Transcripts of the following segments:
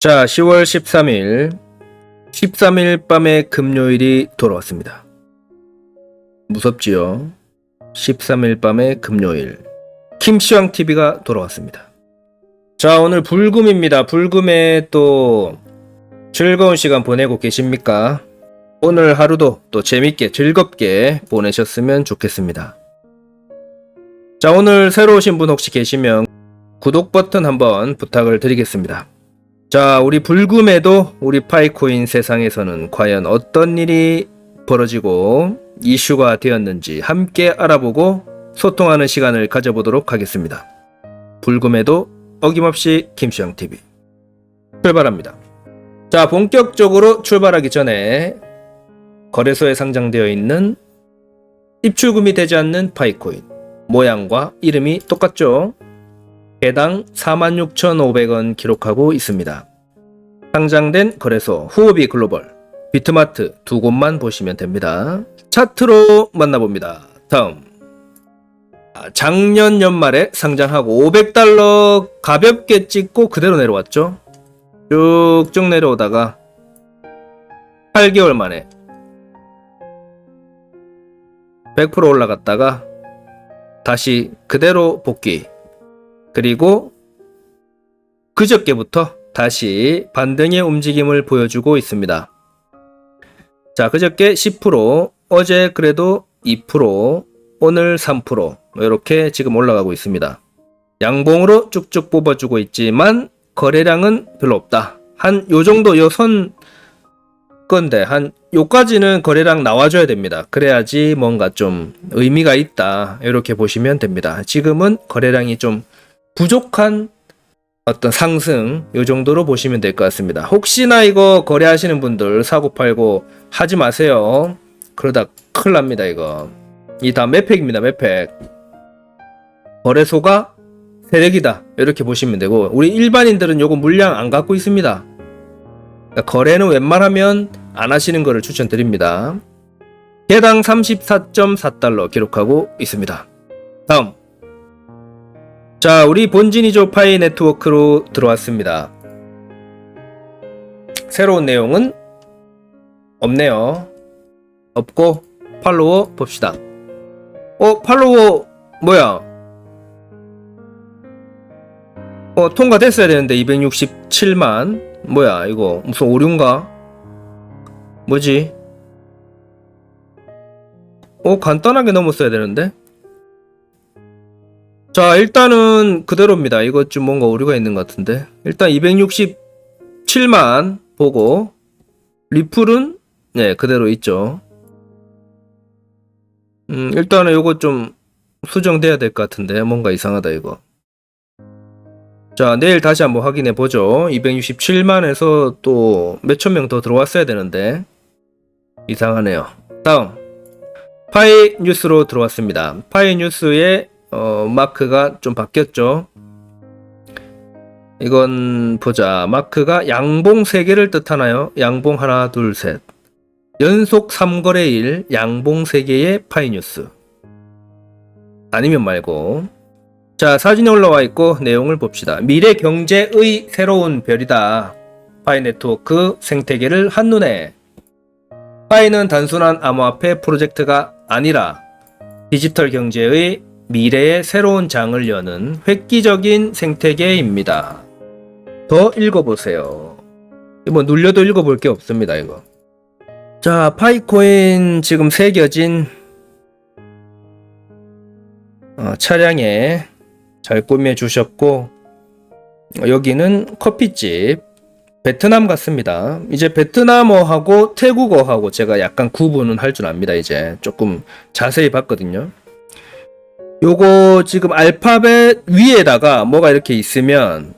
자, 10월 13일 13일 밤에 금요일이 돌아왔습니다. 무섭지요? 13일 밤에 금요일 김시황 TV가 돌아왔습니다. 자, 오늘 불금입니다. 불금에 또 즐거운 시간 보내고 계십니까? 오늘 하루도 또 재밌게 즐겁게 보내셨으면 좋겠습니다. 자, 오늘 새로 오신 분 혹시 계시면 구독 버튼 한번 부탁을 드리겠습니다. 자, 우리 불금에도 우리 파이코인 세상에서는 과연 어떤 일이 벌어지고 이슈가 되었는지 함께 알아보고 소통하는 시간을 가져보도록 하겠습니다. 불금에도 어김없이 김수영 TV 출발합니다. 자, 본격적으로 출발하기 전에 거래소에 상장되어 있는 입출금이 되지 않는 파이코인 모양과 이름이 똑같죠? 개당 46,500원 기록하고 있습니다. 상장된 거래소 후오비 글로벌, 비트마트 두 곳만 보시면 됩니다. 차트로 만나봅니다. 다음 아, 작년 연말에 상장하고 500달러 가볍게 찍고 그대로 내려왔죠. 쭉쭉 내려오다가 8개월 만에 100% 올라갔다가 다시 그대로 복귀. 그리고 그저께부터 다시 반등의 움직임을 보여주고 있습니다. 자, 그저께 10%, 어제 그래도 2%, 오늘 3%, 이렇게 지금 올라가고 있습니다. 양봉으로 쭉쭉 뽑아주고 있지만 거래량은 별로 없다. 한 요 정도 요선 건데 한 요까지는 거래량 나와줘야 됩니다. 그래야지 뭔가 좀 의미가 있다. 이렇게 보시면 됩니다. 지금은 거래량이 좀 부족한 어떤 상승 요 정도로 보시면 될 것 같습니다. 혹시나 이거 거래하시는 분들 사고 팔고 하지 마세요. 그러다 큰일 납니다 이거. 이 다음 매팩입니다 매팩. 거래소가 세력이다 이렇게 보시면 되고 우리 일반인들은 요거 물량 안 갖고 있습니다. 그러니까 거래는 웬만하면 안 하시는 것을 추천드립니다. 개당 34.4달러 기록하고 있습니다. 다음 자, 우리 본진이죠 파이 네트워크로 들어왔습니다. 새로운 내용은 없네요. 없고 팔로워 봅시다. 어, 팔로워 뭐야? 어, 통과됐어야 되는데 267만. 뭐야, 이거 무슨 오류인가? 뭐지? 어, 간단하게 넘었어야 되는데. 자, 일단은 그대로입니다. 이것 좀 뭔가 오류가 있는 것 같은데. 일단 267만 보고 리플은 네, 그대로 있죠. 음, 일단은 요거 좀 수정돼야 될 것 같은데 뭔가 이상하다 이거. 자, 내일 다시 한번 확인해 보죠. 267만에서 또 몇천 명 더 들어왔어야 되는데 이상하네요. 다음 파이 뉴스로 들어왔습니다. 파이 뉴스에 어, 마크가 좀 바뀌었죠. 이건 보자. 마크가 양봉 3개를 뜻하나요? 양봉 하나, 둘, 셋. 연속 3거래일 양봉 3개의 파이뉴스. 아니면 말고. 자, 사진이 올라와 있고 내용을 봅시다. 미래 경제의 새로운 별이다. 파이 네트워크 생태계를 한눈에. 파이는 단순한 암호화폐 프로젝트가 아니라 디지털 경제의 미래의 새로운 장을 여는 획기적인 생태계입니다. 더 읽어보세요. 뭐 눌려도 읽어볼 게 없습니다, 이거. 자, 파이코인 지금 새겨진 어, 차량에 잘 꾸며 주셨고 여기는 커피집 베트남 같습니다. 이제 베트남어하고 태국어하고 제가 약간 구분은 할 줄 압니다. 이제 조금 자세히 봤거든요. 요거 지금 알파벳 위에다가 뭐가 이렇게 있으면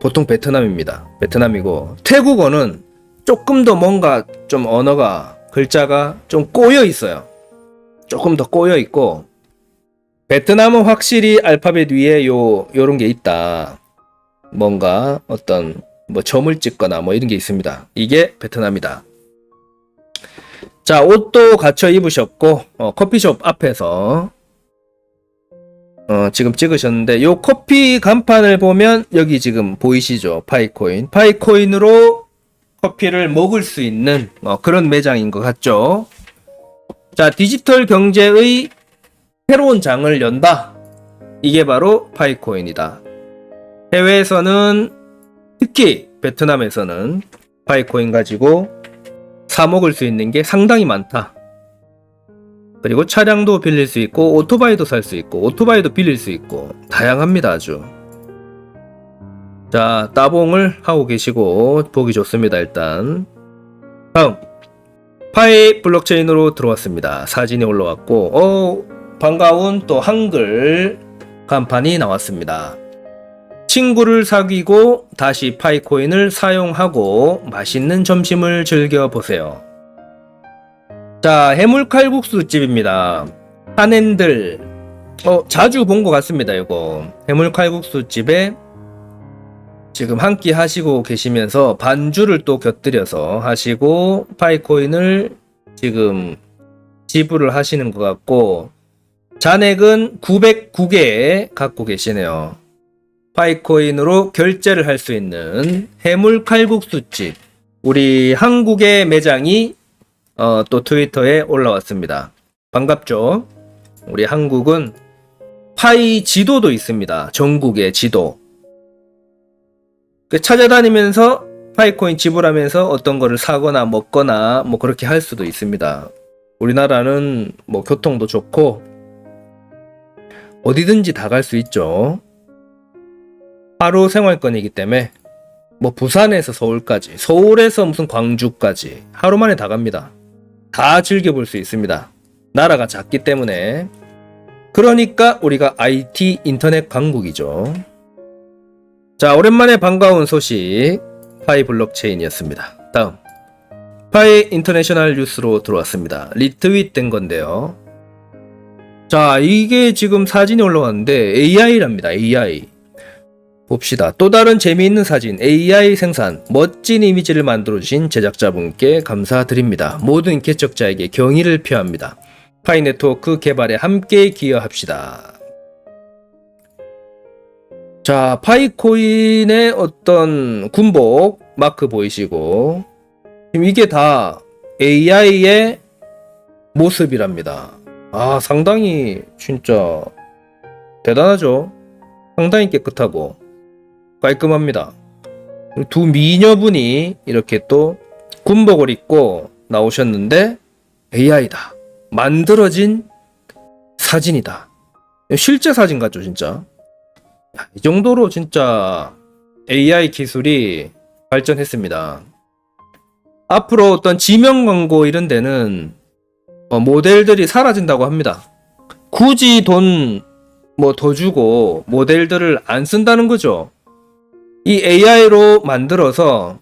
보통 베트남입니다. 베트남이고 태국어는 조금 더 뭔가 좀 언어가 글자가 좀 꼬여 있어요. 조금 더 꼬여 있고 베트남은 확실히 알파벳 위에 요 요런 게 있다. 뭔가 어떤 뭐 점을 찍거나 뭐 이런 게 있습니다. 이게 베트남이다. 자, 옷도 갖춰 입으셨고, 어, 커피숍 앞에서 어, 지금 찍으셨는데 요 커피 간판을 보면 여기 지금 보이시죠? 파이코인. 파이코인으로 커피를 먹을 수 있는 어, 그런 매장인 것 같죠? 자, 디지털 경제의 새로운 장을 연다. 이게 바로 파이코인이다. 해외에서는 특히 베트남에서는 파이코인 가지고 사 먹을 수 있는 게 상당히 많다. 그리고 차량도 빌릴 수 있고 오토바이도 살 수 있고 오토바이도 빌릴 수 있고 다양합니다 아주. 자 따봉을 하고 계시고 보기 좋습니다 일단. 다음 파이 블록체인으로 들어왔습니다. 사진이 올라왔고 어 반가운 또 한글 간판이 나왔습니다. 친구를 사귀고 다시 파이코인을 사용하고 맛있는 점심을 즐겨보세요. 자, 해물칼국수 집입니다. 한앤들. 어, 자주 본 것 같습니다, 이거. 해물칼국수 집에 지금 한 끼 하시고 계시면서 반주를 또 곁들여서 하시고 파이코인을 지금 지불을 하시는 것 같고 잔액은 909개 갖고 계시네요. 파이코인으로 결제를 할 수 있는 해물 칼국수집. 우리 한국의 매장이 어, 또 트위터에 올라왔습니다. 반갑죠? 우리 한국은 파이 지도도 있습니다. 전국의 지도. 그 찾아다니면서 파이코인 지불하면서 어떤 거를 사거나 먹거나 뭐 그렇게 할 수도 있습니다. 우리나라는 뭐 교통도 좋고 어디든지 다 갈 수 있죠. 하루 생활권이기 때문에 뭐 부산에서 서울까지, 서울에서 무슨 광주까지 하루 만에 다 갑니다. 다 즐겨볼 수 있습니다. 나라가 작기 때문에. 그러니까 우리가 IT 인터넷 강국이죠. 자, 오랜만에 반가운 소식. 파이 블록체인이었습니다. 다음. 파이 인터내셔널 뉴스로 들어왔습니다. 리트윗 된 건데요. 자, 이게 지금 사진이 올라왔는데 AI랍니다. AI. 봅시다. 또 다른 재미있는 사진, AI 생산, 멋진 이미지를 만들어주신 제작자분께 감사드립니다. 모든 개척자에게 경의를 표합니다. 파이 네트워크 개발에 함께 기여합시다. 자, 파이코인의 어떤 군복 마크 보이시고, 지금 이게 다 AI의 모습이랍니다. 아, 상당히 진짜 대단하죠? 상당히 깨끗하고. 깔끔합니다. 두 미녀분이 이렇게 또 군복을 입고 나오셨는데 AI다. 만들어진 사진이다. 실제 사진 같죠, 진짜. 야, 이 정도로 진짜 AI 기술이 발전했습니다. 앞으로 어떤 지명 광고 이런 데는 어, 모델들이 사라진다고 합니다. 굳이 돈 뭐 더 주고 모델들을 안 쓴다는 거죠. 이 AI로 만들어서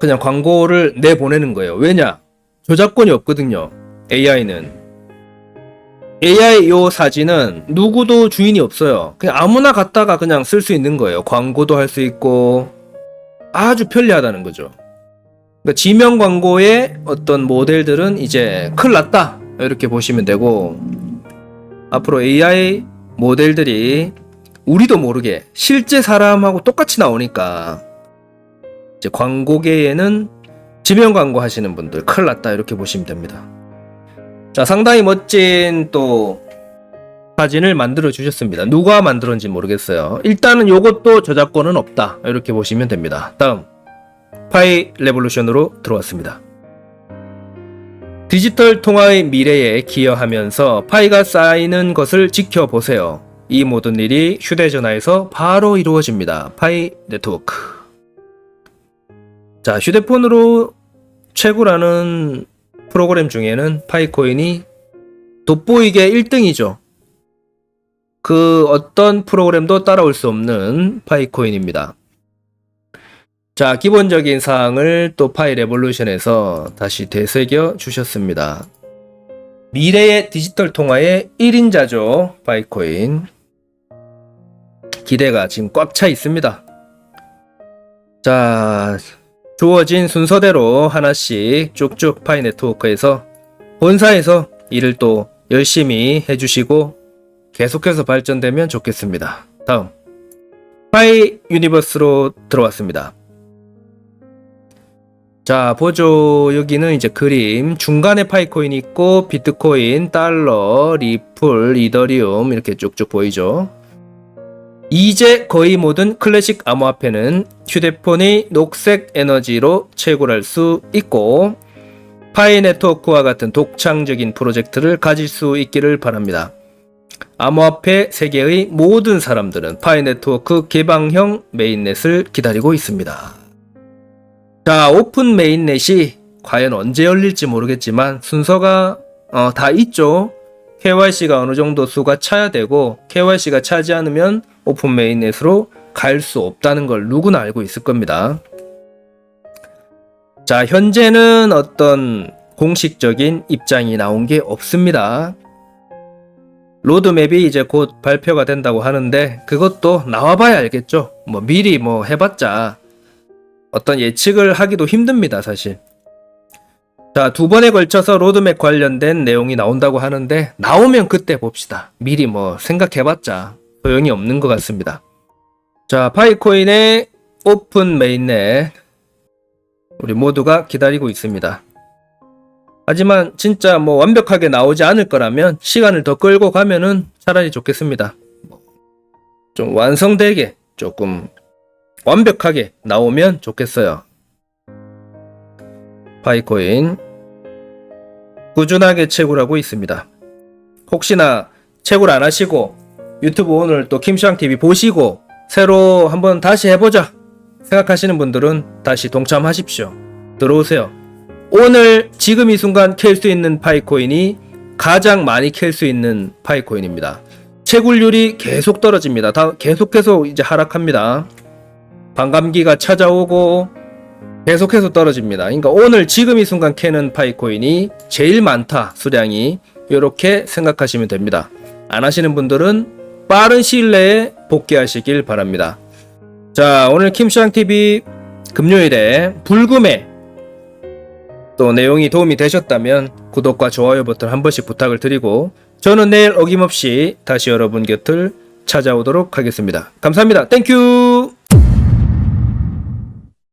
그냥 광고를 내보내는 거예요. 왜냐? 저작권이 없거든요. AI는. AI 요 사진은 누구도 주인이 없어요. 그냥 아무나 갖다가 그냥 쓸 수 있는 거예요. 광고도 할 수 있고 아주 편리하다는 거죠. 그러니까 지명 광고의 어떤 모델들은 이제 큰일 났다. 이렇게 보시면 되고 앞으로 AI 모델들이 우리도 모르게 실제 사람하고 똑같이 나오니까 이제 광고계에는 지명 광고 하시는 분들 큰일 났다 이렇게 보시면 됩니다. 자, 상당히 멋진 또 사진을 만들어 주셨습니다. 누가 만들었는지 모르겠어요. 일단은 요것도 저작권은 없다. 이렇게 보시면 됩니다. 다음 파이 레볼루션으로 들어왔습니다. 디지털 통화의 미래에 기여하면서 파이가 쌓이는 것을 지켜보세요. 이 모든 일이 휴대전화에서 바로 이루어집니다. 파이 네트워크. 자, 휴대폰으로 채굴하는 프로그램 중에는 파이코인이 돋보이게 1등이죠. 그 어떤 프로그램도 따라올 수 없는 파이코인입니다. 자, 기본적인 사항을 또 파이 레볼루션에서 다시 되새겨 주셨습니다. 미래의 디지털 통화의 1인자죠, 파이코인. 기대가 지금 꽉 차 있습니다. 자, 주어진 순서대로 하나씩 쭉쭉 파이 네트워크에서 본사에서 일을 또 열심히 해주시고 계속해서 발전되면 좋겠습니다. 다음 파이 유니버스로 들어왔습니다. 자 보죠 여기는 이제 그림 중간에 파이코인이 있고 비트코인, 달러, 리플, 이더리움 이렇게 쭉쭉 보이죠. 이제 거의 모든 클래식 암호화폐는 휴대폰의 녹색 에너지로 채굴할 수 있고 파이 네트워크와 같은 독창적인 프로젝트를 가질 수 있기를 바랍니다. 암호화폐 세계의 모든 사람들은 파이 네트워크 개방형 메인넷을 기다리고 있습니다. 자, 오픈 메인넷이 과연 언제 열릴지 모르겠지만 순서가 어, 다 있죠. KYC가 어느 정도 수가 차야 되고 KYC가 차지 않으면 오픈 메인넷으로 갈 수 없다는 걸 누구나 알고 있을 겁니다. 자, 현재는 어떤 공식적인 입장이 나온 게 없습니다. 로드맵이 이제 곧 발표가 된다고 하는데 그것도 나와봐야 알겠죠. 뭐 미리 뭐 해봤자 어떤 예측을 하기도 힘듭니다, 사실. 자, 두 번에 걸쳐서 로드맵 관련된 내용이 나온다고 하는데 나오면 그때 봅시다. 미리 뭐 생각해봤자 소용이 없는 것 같습니다. 자, 파이코인의 오픈 메인넷 우리 모두가 기다리고 있습니다. 하지만 진짜 뭐 완벽하게 나오지 않을 거라면 시간을 더 끌고 가면은 차라리 좋겠습니다. 좀 완성되게 조금 완벽하게 나오면 좋겠어요. 파이코인 꾸준하게 채굴하고 있습니다. 혹시나 채굴 안 하시고 유튜브 오늘 또 김시황TV 보시고 새로 한번 다시 해보자 생각하시는 분들은 다시 동참하십시오. 들어오세요. 오늘 지금 이 순간 캘 수 있는 파이코인이 가장 많이 캘 수 있는 파이코인입니다. 채굴률이 계속 떨어집니다. 다 계속해서 이제 하락합니다. 반감기가 찾아오고 계속해서 떨어집니다. 그러니까 오늘 지금 이 순간 캐는 파이코인이 제일 많다 수량이 이렇게 생각하시면 됩니다. 안 하시는 분들은 빠른 시일 내에 복귀하시길 바랍니다. 자 오늘 김시ang TV 금요일에 불금에 또 내용이 도움이 되셨다면 구독과 좋아요 버튼 한 번씩 부탁을 드리고 저는 내일 어김없이 다시 여러분 곁을 찾아오도록 하겠습니다. 감사합니다. 땡큐